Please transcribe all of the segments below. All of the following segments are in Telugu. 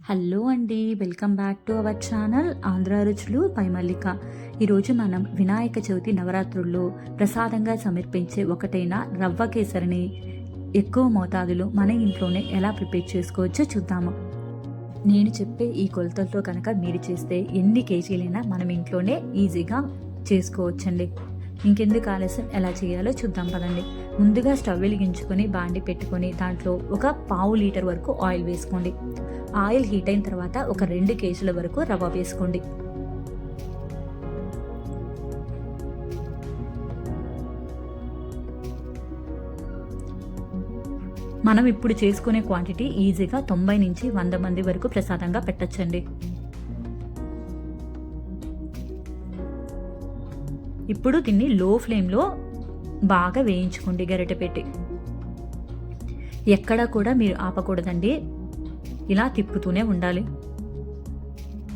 హలో అండి welcome back to our channel Andhra రుచులు పైమల్లిక. ఈరోజు మనం వినాయక చవితి నవరాత్రుల్లో ప్రసాదంగా సమర్పించే ఒకటైన రవ్వ కేసరిని ఎక్కువ మోతాదులో మన ఇంట్లోనే ఎలా ప్రిపేర్ చేసుకోవచ్చో చూద్దాము. నేను చెప్పే ఈ కొలతలతో కనుక మీరు చేస్తే ఎన్ని కేజీలైనా మనం ఇంట్లోనే ఈజీగా చేసుకోవచ్చండి. ఇంకెందుకు ఆలస్యం? ఎలా చేయాలో చూద్దాం పదండి. ముందుగా స్టవ్ వెలిగించుకొని బాండి పెట్టుకొని దాంట్లో ఒక పావు లీటర్ వరకు ఆయిల్ వేసుకోండి. ఆయిల్ హీట్ అయిన తర్వాత ఒక రెండు కేజీల వరకు రవ్వ వేసుకోండి. మనం ఇప్పుడు చేసుకునే క్వాంటిటీ ఈజీగా తొంభై నుంచి వంద మంది వరకు ప్రసాదంగా పెట్టచ్చండి. ఇప్పుడు దీన్ని లో ఫ్లేమ్లో బాగా వేయించుకోండి గరిటె పెట్టి. ఎక్కడా కూడా మీరు ఆపకూడదండి. ఇలా తిప్పుతూనే ఉండాలి.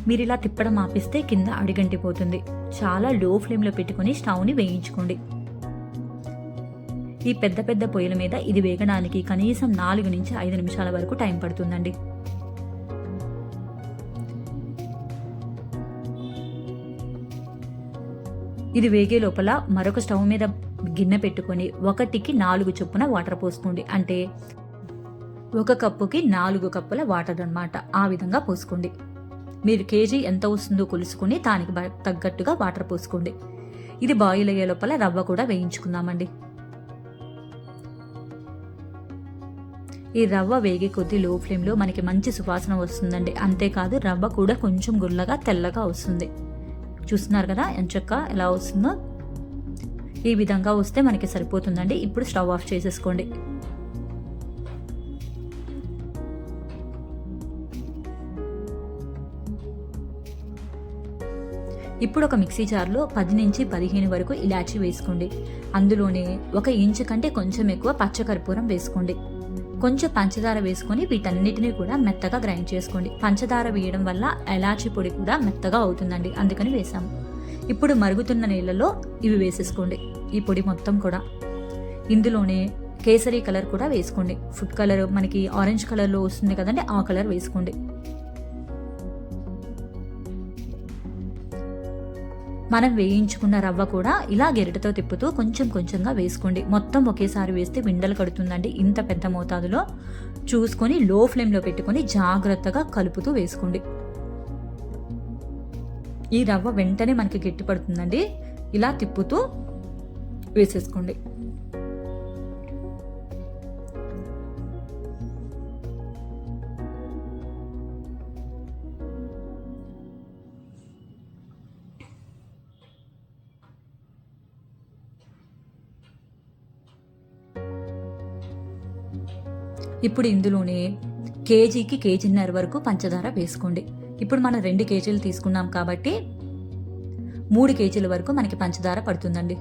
మీరు ఇలా తిప్పడం ఆపిస్తే కింద అడిగంటిపోతుంది. చాలా లో ఫ్లేమ్లో పెట్టుకుని స్టవ్ని వేయించుకోండి. ఈ పెద్ద పెద్ద పొయ్యిల మీద ఇది వేగడానికి కనీసం నాలుగు నుంచి ఐదు నిమిషాల వరకు టైం పడుతుందండి. ఇది వేగే లోపల మరొక స్టవ్ మీద గిన్నె పెట్టుకొని ఒకటికి నాలుగు చొప్పున వాటర్ పోసుకోండి. అంటే ఒక కప్పుకి నాలుగు కప్పుల వాటర్ అన్నమాట. ఆ విధంగా పోసుకోండి. మీరు కేజీ ఎంత వస్తుందో కొలుసుకుని దానికి తగ్గట్టుగా వాటర్ పోసుకోండి. ఇది బాయిల్ అయ్యే లోపల రవ్వ కూడా వేయించుకుందామండి. ఈ రవ్వ వేగే కొద్దీ లో ఫ్లేమ్లో మనకి మంచి సువాసన వస్తుందండి. అంతేకాదు రవ్వ కూడా కొంచెం గుల్లగా తెల్లగా వస్తుంది. చూస్తున్నారు కదా ఎంచక్క ఎలా వస్తుందో. ఈ విధంగా వస్తే మనకి సరిపోతుందండి. ఇప్పుడు స్టవ్ ఆఫ్ చేసేసుకోండి. ఇప్పుడు ఒక మిక్సీ జార్లో పది నుంచి పదిహేను వరకు ఇలాచీ వేసుకోండి. అందులోనే ఒక ఇంచు కంటే కొంచెం ఎక్కువ పచ్చకర్పూరం వేసుకోండి. కొంచెం పంచదార వేసుకొని వీటన్నిటిని కూడా మెత్తగా గ్రైండ్ చేసుకోండి. పంచదార వేయడం వల్ల ఎలాచీ పొడి కూడా మెత్తగా అవుతుందండి. అందుకని వేసాము. ఇప్పుడు మరుగుతున్న నీళ్ళలో ఇవి వేసేసుకోండి. ఈ పొడి మొత్తం కూడా. ఇందులోనే కేసరి కలర్ కూడా వేసుకోండి. ఫుడ్ కలర్ మనకి ఆరెంజ్ కలర్లో వస్తుంది కదండి ఆ కలర్ వేసుకోండి. మనం వేయించుకున్న రవ్వ కూడా ఇలా గెరిటతో తిప్పుతూ కొంచెం కొంచెంగా వేసుకోండి. మొత్తం ఒకేసారి వేస్తే విండలు కడుతుందండి. ఇంత పెద్ద మోతాదులో చూసుకొని లో ఫ్లేమ్లో పెట్టుకొని జాగ్రత్తగా కలుపుతూ వేసుకోండి. ఈ రవ్వ వెంటనే మనకి గట్టిపడుతుందండి ఇలా తిప్పుతూ వేసేసుకోండి. ఇప్పుడు ఇందులోనే కేజీకి కేజీన్నర వరకు పంచదార వేసుకోండి. ఇప్పుడు మనం రెండు కేజీలు తీసుకున్నాం కాబట్టి మూడు కేజీల వరకు మనకి పంచదార పడుతుందండి.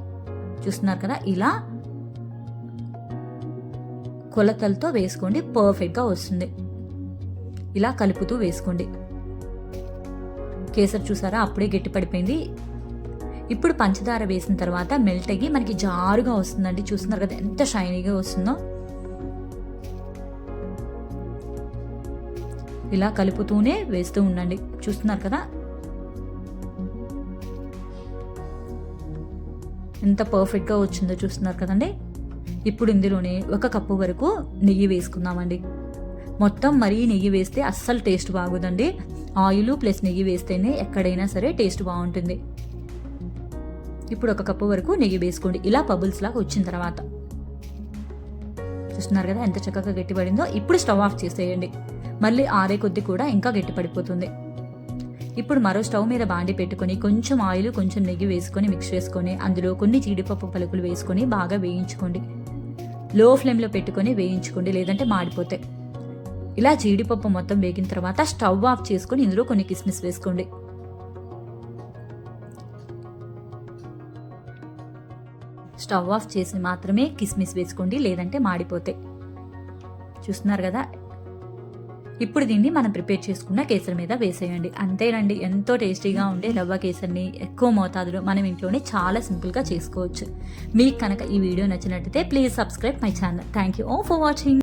చూస్తున్నారు కదా? ఇలా కొలతలతో వేసుకోండి. పర్ఫెక్ట్గా వస్తుంది. ఇలా కలుపుతూ వేసుకోండి. కేసరి చూసారా? అప్పుడే గట్టి పడిపోయింది. ఇప్పుడు పంచదార వేసిన తర్వాత మెల్ట్ అయ్యి మనకి జారుగా వస్తుందండి. చూస్తున్నారు కదా? ఎంత షైనీగా వస్తుందో. ఇలా కలుపుతూనే వేస్తూ ఉండండి. చూస్తున్నారు కదా? ఎంత పర్ఫెక్ట్గా వచ్చిందో చూస్తున్నారు కదండి? ఇప్పుడు ఇందులోనే ఒక కప్పు వరకు నెయ్యి వేసుకుందామండి. మొత్తం మరీ నెయ్యి వేస్తే అస్సలు టేస్ట్ బాగుదండి. ఆయిల్ ప్లస్ నెయ్యి వేస్తేనే ఎక్కడైనా సరే టేస్ట్ బాగుంటుంది. ఇప్పుడు ఒక కప్పు వరకు నెయ్యి వేసుకోండి. ఇలా బబుల్స్ లాగా వచ్చిన తర్వాత. చూస్తున్నారు కదా ఎంత చక్కగా గట్టిపడిందో? ఇప్పుడు స్టవ్ ఆఫ్ చేసేయండి. మళ్ళీ ఆరే కొద్ది కూడా ఇంకా గట్టిపడిపోతుంది. ఇప్పుడు మరో స్టవ్ మీద బాండి పెట్టుకొని కొంచెం ఆయిల్ కొంచెం నెయ్యి వేసుకొని మిక్స్ చేసుకొని అందులో కొన్ని జీడిపప్పు పలుకులు వేసుకొని బాగా వేయించుకోండి. లో ఫ్లేమ్లో పెట్టుకొని వేయించుకోండి లేదంటే మాడిపోతాయి ఇలా జీడిపప్పు మొత్తం వేగిన తర్వాత స్టవ్ ఆఫ్ చేసుకొని ఇందులో కొన్ని కిస్మిస్ వేసుకోండి. స్టవ్ ఆఫ్ చేసి మాత్రమే కిస్మిస్ వేసుకోండి లేదంటే మాడిపోతాయి చూస్తున్నారు కదా? ఇప్పుడు దీన్ని మనం ప్రిపేర్ చేసుకున్న కేసరి మీద వేసేయండి. అంతేనండి ఎంతో టేస్టీగా ఉండే రవ్వ కేసరిని ఎక్కువ మోతాదులో మనం ఇంట్లోనే చాలా సింపుల్గా చేసుకోవచ్చు. మీకు కనుక ఈ వీడియో నచ్చినట్టయితే please subscribe my channel. Thank you oh for watching